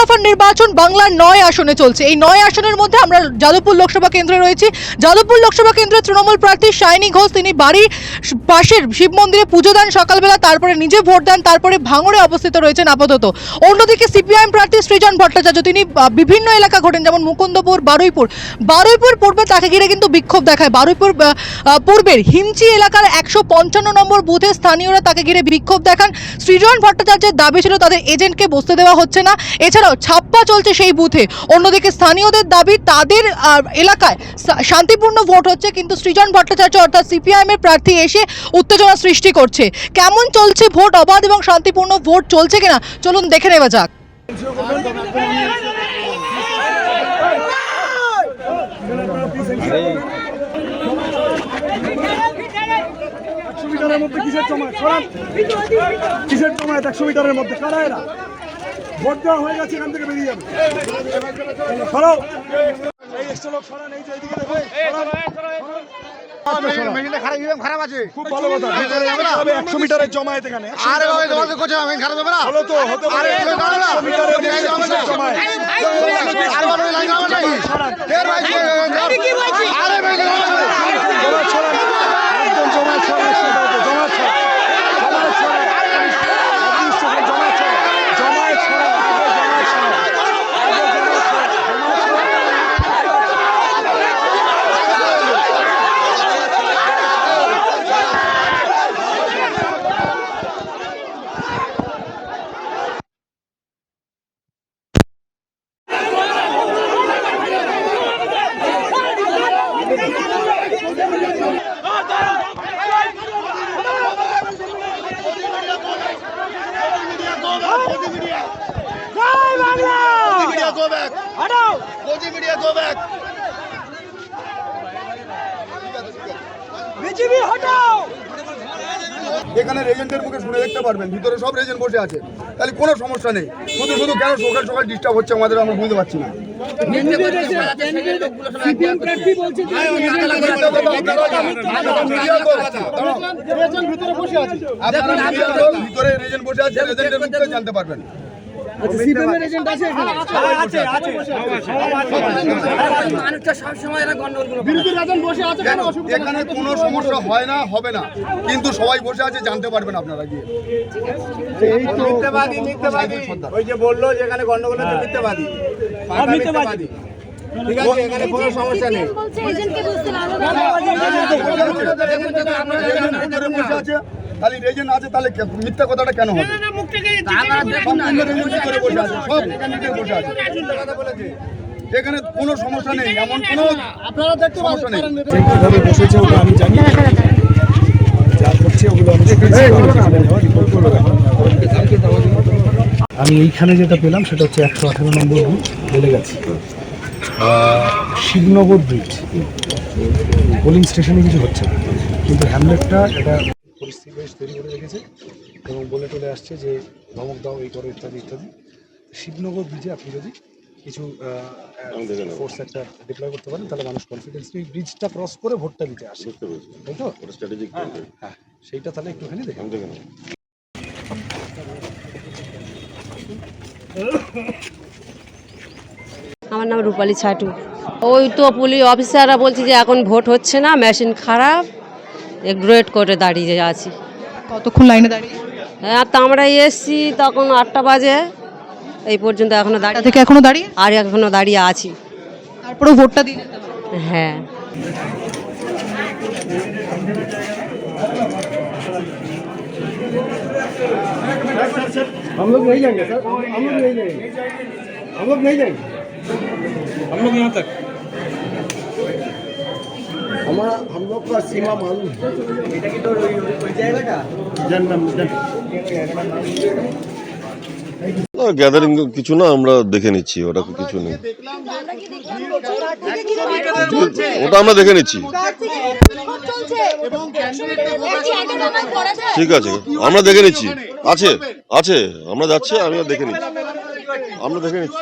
দফার নির্বাচন বাংলার নয় আসনে চলছে। এই নয় আসনের মধ্যে আমরা যাদবপুর লোকসভা কেন্দ্রে রয়েছি। যাদবপুর লোকসভা কেন্দ্রের তৃণমূল প্রার্থী শাইনি ঘোষ, তিনি বাড়ির পাশের শিব মন্দিরে পুজো দেন সকালবেলা, তারপরে নিজে ভোট দেন, তারপরে ভাঙড়ে অবস্থিত রয়েছেন আপাতত। অন্যদিকে সিপিআইএম প্রার্থী সৃজন ভট্টাচার্য, তিনি বিভিন্ন এলাকা ঘটেন যেমন মুকুন্দপুর, বারুইপুর। বারুইপুর পূর্বে তাকে ঘিরে কিন্তু বিক্ষোভ দেখায়। বারুইপুর পূর্বের হিমচি এলাকার একশো পঞ্চান্ন নম্বর বুথে স্থানীয়রা তাকে ঘিরে বিক্ষোভ দেখান। সৃজন ভট্টাচার্যের দাবি ছিল তাদের এজেন্টকে বসতে দেওয়া হচ্ছে না। এছাড়াও ছাপ্পা চলছে সেই বুথে। অন্যদিকে স্থানীয়দের দাবি, তাদের এলাকায় শান্তিপূর্ণ ভোট হচ্ছে, কিন্তু সৃজন ভট্টাচার্য অর্থাৎ সিপিআইএম এর প্রার্থী এসে উত্তেজনা সৃষ্টি করছে। কেমন চলছে ভোট? অবাধ এবং শান্তিপূর্ণ ভোট চলছে কিনা? চলুন দেখে নেওয়া যাক। একশো মিটারের মধ্যে কিসের জমায়েত একশো মিটারের মধ্যে। কারা এরা? ভোট দেওয়া হয়ে গেছে এখান থেকে বেরিয়ে যাবে। সরাও। এই একশো লোক সরান এই যে এইদিকে দেখো। খারাপ আছে? খুব ভালো কথা। ভিতরে যাবে না তবে একশো মিটারের জমায়েত এখানে। আরে বাবা তোমাকে করছে আমি খারাপ হবে না? হলো তো হতে পারে। আরে এগুলো দাঁড়াও না। একশো মিটারের মধ্যে কিসের জমায়েত আরে বাবা লাইন হবে নাকি ফের ভাই আরে ভাই জমায়েত সরান একদম জমায়েত সরান একশো মিটারকে, জমায়েত সরান জমায়েত সরান একত্রিশ সেকেন্ড জমায়েত সরান জমায়েত সরান আগে জমায়েত সরান আগে জমায়েত সরান জমায়েত সরান মিডিয়া গো ব্যাক হটাও গোজি মিডিয়া গো ব্যাক এখানে রেজেন্টের মুখে শুনে দেখতে পারবেন ভিতরে সব রেজেন্ট বসে আছে তাহলে কোনো সমস্যা নেই শুধু শুধু কেন সকাল সকাল ডিস্টার্ব হচ্ছে আমাদের আমরা বুঝতে পারছি না ভিতরে রেজেন্ট বসে আছে রেজেন্টের মুখে জানতে পারবেন কেন? এখানে কোনো সমস্যা হয় না হবে না কিন্তু সবাই বসে আছে জানতে পারবেন আপনারা গিয়ে মিথ্যাবাদী মিথ্যাবাদী ওই যে বলল যে এখানে গন্ডগোল হচ্ছে মিথ্যাবাদী মিথ্যাবাদী ঠিক আছে এখানে কোনো সমস্যা নেই বলছে এজেন্টকে বুঝতে না আলাদা ভিতরে বসে আছে তাহলে রেজেন্ট আছে তাহলে মিথ্যা কথাটা কেন হবে এখানে কোনো সমস্যা নেই এমন কোনো সমস্যা নেই। কীভাবে বসেছে ওটা আমি জানি যা করছে ওগুলো আমি আমি এইখানে যেটা পেলাম সেটা হচ্ছে একশো আঠারো নম্বর বুথ বলে গেছি। শিবনগর ব্রিজ পোলিং স্টেশনে কিছু হচ্ছে না। কিন্তু হ্যামলেটটা এটা পরিস্থিতি বেশ তৈরি করে রেখেছে টলে আসছে যে ধমক দাও এই করো ইত্যাদি ইত্যাদি। শিবনগর ব্রিজে আপনি যদি কিছু ফোর্স একটা ডিপ্লয় করতে পারেন তাহলে মানুষ কনফিডেন্স এই ব্রিজটা ক্রস করে ভোটটা দিতে আসে। তাই তো? হ্যাঁ সেইটা তাহলে একটুখানি দেখে আমার নাম রূপালী ছাটু। ওই তো পুলিশ অফিসাররা বলছে যে এখন ভোট হচ্ছে না মেশিন খারাপ একটু ওয়েট করে দাঁড়িয়ে আছি। কতক্ষণ লাইনে দাঁড়িয়ে? হ্যাঁ তো আমরা এসছি তখন আটটা বাজে এই পর্যন্ত এখনো তা দাঁড়িয়ে থেকে এখনো দাঁড়িয়ে আর এখনো দাঁড়িয়ে আছি তারপরেও ভোটটা দিয়ে যেতে হবে। হ্যাঁ हम लोग नहीं जाएंगे सर हम लोग नहीं जाएंगे हम लोग नहीं जाएंगे हम लोग यहाँ तक हमारा हम लोग का सीमा मालूम जन्म গ্যাদারিং কিছু না আমরা দেখে নিচ্ছি ওটা কিছু নেই ওটা আমরা দেখে নিচ্ছি ঠিক আছে আমরা দেখে নিচ্ছি আছে আছে আমরা যাচ্ছি আমি দেখে নিচ্ছি আমরা দেখে নিচ্ছি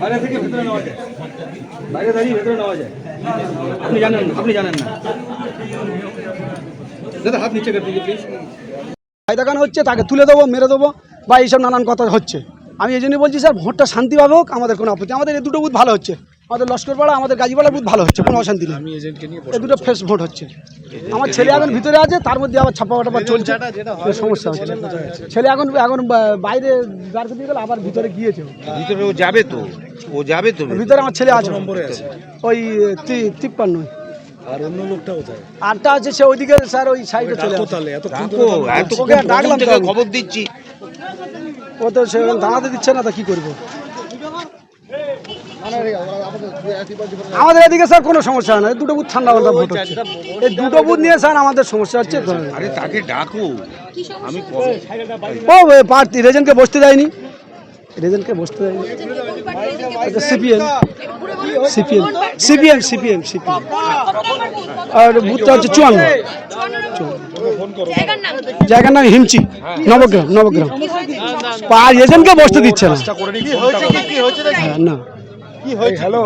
বাইরে থেকে ভেতরে নেওয়া যায় বাইরে দাঁড়িয়ে ভেতরে নেওয়া যায় আপনি জানেন না, আপনি জানেন না। দাদা হাত নিচে প্লিজ ভাই দেখানো হচ্ছে তাকে তুলে দেবো মেরে দেবো বা এইসব নানান কথা হচ্ছে। আমি এই জন্যই বলছি স্যার ভোটটা শান্তিভাবে হোক আমাদের কোনো আপত্তি আমাদের এই দুটো বুথ ভালো হচ্ছে। আমাদের লস্করপাড়া আমাদের গাজীপাড়া বুথ ভালো হচ্ছে কোনো অশান্তি নেই। আমি এজেন্টকে নিয়ে এই দুটো ফ্রেশ ভোট হচ্ছে। আমার ছেলে এখন ভিতরে আছে তার মধ্যে আবার টাপা চলছে। সমস্যা হচ্ছে। ছেলে এখন এখন বাইরে দিয়ে গেল আবার ভিতরে গিয়েছে ভিতরে ও যাবে তো? ও যাবে তো ভিতরে আমার ছেলে আছে। ওই তিপ্পান্ন। আর অন্য লোকটা কোথায় আটটা আছে সে ওইদিকে স্যার ওই সাইডে চলে আসে। তাহলে এতক্ষণ ডাকো, ধরে তো- এত ওকে ডাকলাম তো থেকে আমি। খবর দিচ্ছি। ও তো সে দাঁড়াতে দিচ্ছে না তা কি করব? আমাদের এদিকে স্যার কোনো সমস্যা হয় না দুটো বুথ ঠান্ডা মাথা ভোট হচ্ছে। এই দুটো বুথ নিয়ে স্যার আমাদের সমস্যা হচ্ছে। আরে তাকে ডাকো। আমি ও প্রার্থী রেজেন্টকে বসতে দেয়নি। রেজেন্টকে বসতে দেয়নি। CPM. CPM. CPM CPM CPM. আর বুথটা হচ্ছে চুয়ান্ন। জায়গার নাম হিমচি নবগ্রাম নবগ্রাম। পাঁচ এজেন্টকে বসতে দিচ্ছে না। না। হ্যালো।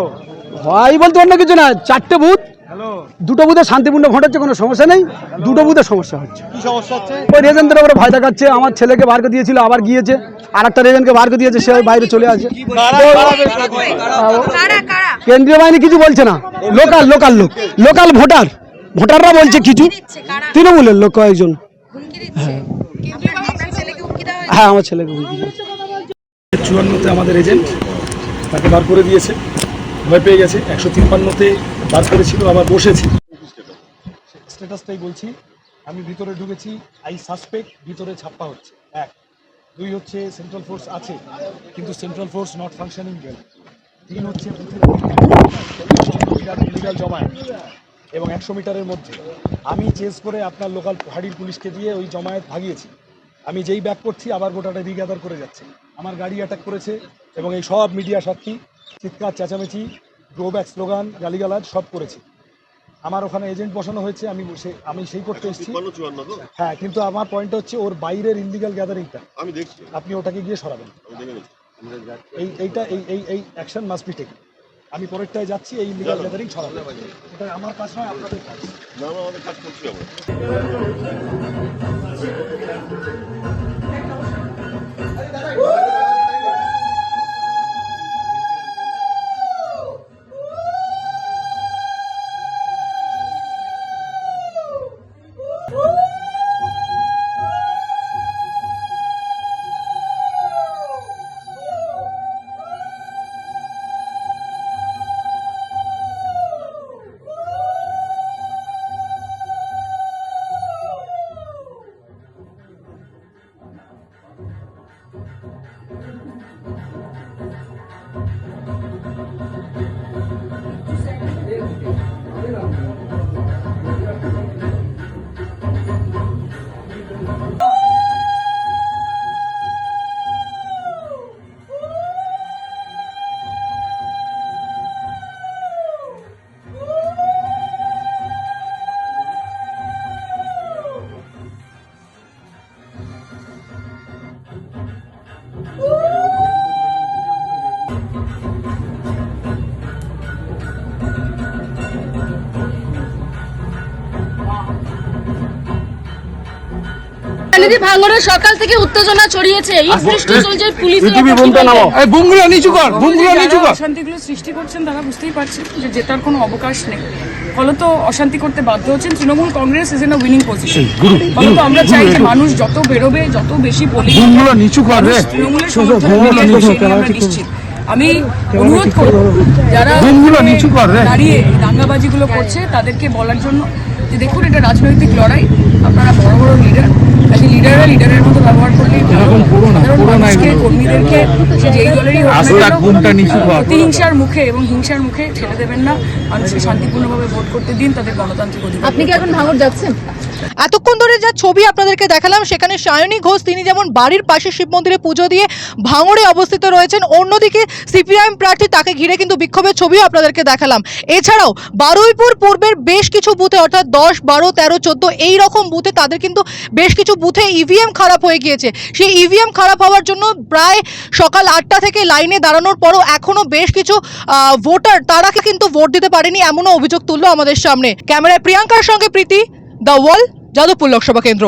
হয় বলতে অন্য কিছু না চারটে বুথ। দুটো বুধে শান্তিপূর্ণ ভোট হচ্ছে কোনো সমস্যা নেই দুটো বুথে সমস্যা হচ্ছে ওই রেজেন্টের উপরে ভয় দেখাচ্ছে আমার ছেলেকে বার করে দিয়েছিল আবার গিয়েছে আর একটা রেজেন্টকে বার করে দিয়েছে সে বাইরে চলে আসে কেন্দ্রীয় বাহিনী কিছু বলছে না লোকাল লোকাল লোক লোকাল ভোটার ভোটাররা বলছে কিছু তৃণমূলের লোক কয়েকজন হ্যাঁ আমার ছেলেকে হুমকি দিয়েছে। চুয়ান্নতে আমাদের এজেন্ট তাকে বার করে দিয়েছে ভয় পেয়ে গেছে। একশো তিপ্পান্নতে বার করেছিল, আবার বসেছে। স্ট্যাটাসটাই বলছি, আমি ভিতরে ঢুকেছি, আই সাসপেক্ট, ভিতরে ছাপ্পা হচ্ছে। এক। দুই হচ্ছে সেন্ট্রাল ফোর্স আছে, কিন্তু central force not functioning well তিন হচ্ছে ইলিগাল জমায়েত এবং একশো মিটারের মধ্যে। আমি চেস করে আপনার লোকাল হাড়ির পুলিশকে দিয়ে ওই জমায়েত ভাগিয়েছি। আমি যেই ব্যাক করছি আবার গোটাটা রিগ্যাদার করে যাচ্ছে। আমার গাড়ি অ্যাটাক করেছে এবং এই সব মিডিয়া সাক্ষী চিৎকার চেঁচামেচি ড্রোব্যাক স্লোগান গালিগালাজ সব করেছি। আমার ওখানে এজেন্ট বসানো হয়েছে আমি আমি সেই করতে এসেছি। হ্যাঁ কিন্তু আমার পয়েন্ট হচ্ছে ওর বাইরের ইনলিগাল গ্যাদারিংটা আমি দেখছি। আপনি ওটাকে গিয়ে সরাবেন। এই এইটা এই এই এই অ্যাকশন মাস্ট বি টেকেন আমি পরেরটায় যাচ্ছি এই ইনলিগাল গ্যাদারিং সরাবেন এটা আমার কাজ নয় আপনাদের কাজ। না আমাদের কাজ করছি আমরা। Yeah. ভাঙড়ের সকাল থেকে উত্তেজনা ছড়িয়েছে। এই সৃষ্টি চলছে পুলিশের বুমগুলো নিচু কর বুমগুলো নিচু কর। অশান্তিগুলো সৃষ্টি করছেন তারা বুঝতেই পারছেন যে জেতার কোনো অবকাশ নেই। ফলত অশান্তি করতে বাধ্য হচ্ছেন Trinamool Congress is in winning position ফলত আমরা চাই যে মানুষ যত বেরোবে যত বেশি পোলিং নিচু কর রে। তৃণমূলের সমর্থন নিশ্চিত। আমি অনুরোধ করব যারা দাঁড়িয়ে দাঙ্গাবাজিগুলো করছে তাদেরকে বলার জন্য যে দেখুন এটা রাজনৈতিক লড়াই। আপনারা বড় বড় লিডার কাজে লিডাররা লিডারের মতো ব্যবহার করলেই ভালো। মানুষকে কর্মীদেরকে সে যেই দলেরই প্রতিহিংসার মুখে এবং হিংসার মুখে ছেড়ে দেবেন না। মানুষকে শান্তিপূর্ণভাবে ভোট করতে দিন তাদের গণতান্ত্রিক অধিকার আপনি কি এখন ভাঙর যাচ্ছেন? এতক্ষণ ধরে যা ছবি আপনাদেরকে দেখালাম, সেখানে সায়নী ঘোষ, তিনি যেমন বাড়ির পাশে শিব মন্দিরে পুজো দিয়ে ভাঙড়ে অবস্থিত রয়েছেন, অন্যদিকে সিপিআইএম প্রার্থী তাকে ঘিরে কিন্তু বিক্ষোভের ছবিও আপনাদেরকে দেখালাম। এছাড়াও বারুইপুর পূর্বের বেশ কিছু বুথে, অর্থাৎ দশ, বারো, তেরো, চোদ্দ, এই রকম বুথে তাদের কিন্তু বেশ কিছু বুথে ইভিএম খারাপ হয়ে গিয়েছে। সেই ইভিএম খারাপ হওয়ার জন্য প্রায় সকাল আটটা থেকে লাইনে দাঁড়ানোর পরও এখনও বেশ কিছু ভোটার তারা কিন্তু ভোট দিতে পারেনি, এমনও অভিযোগ তুললো আমাদের সামনে। ক্যামেরায় প্রিয়াঙ্কার সঙ্গে প্রীতি। দ্য ওয়াল যাদবপুর লোকসভা কেন্দ্র।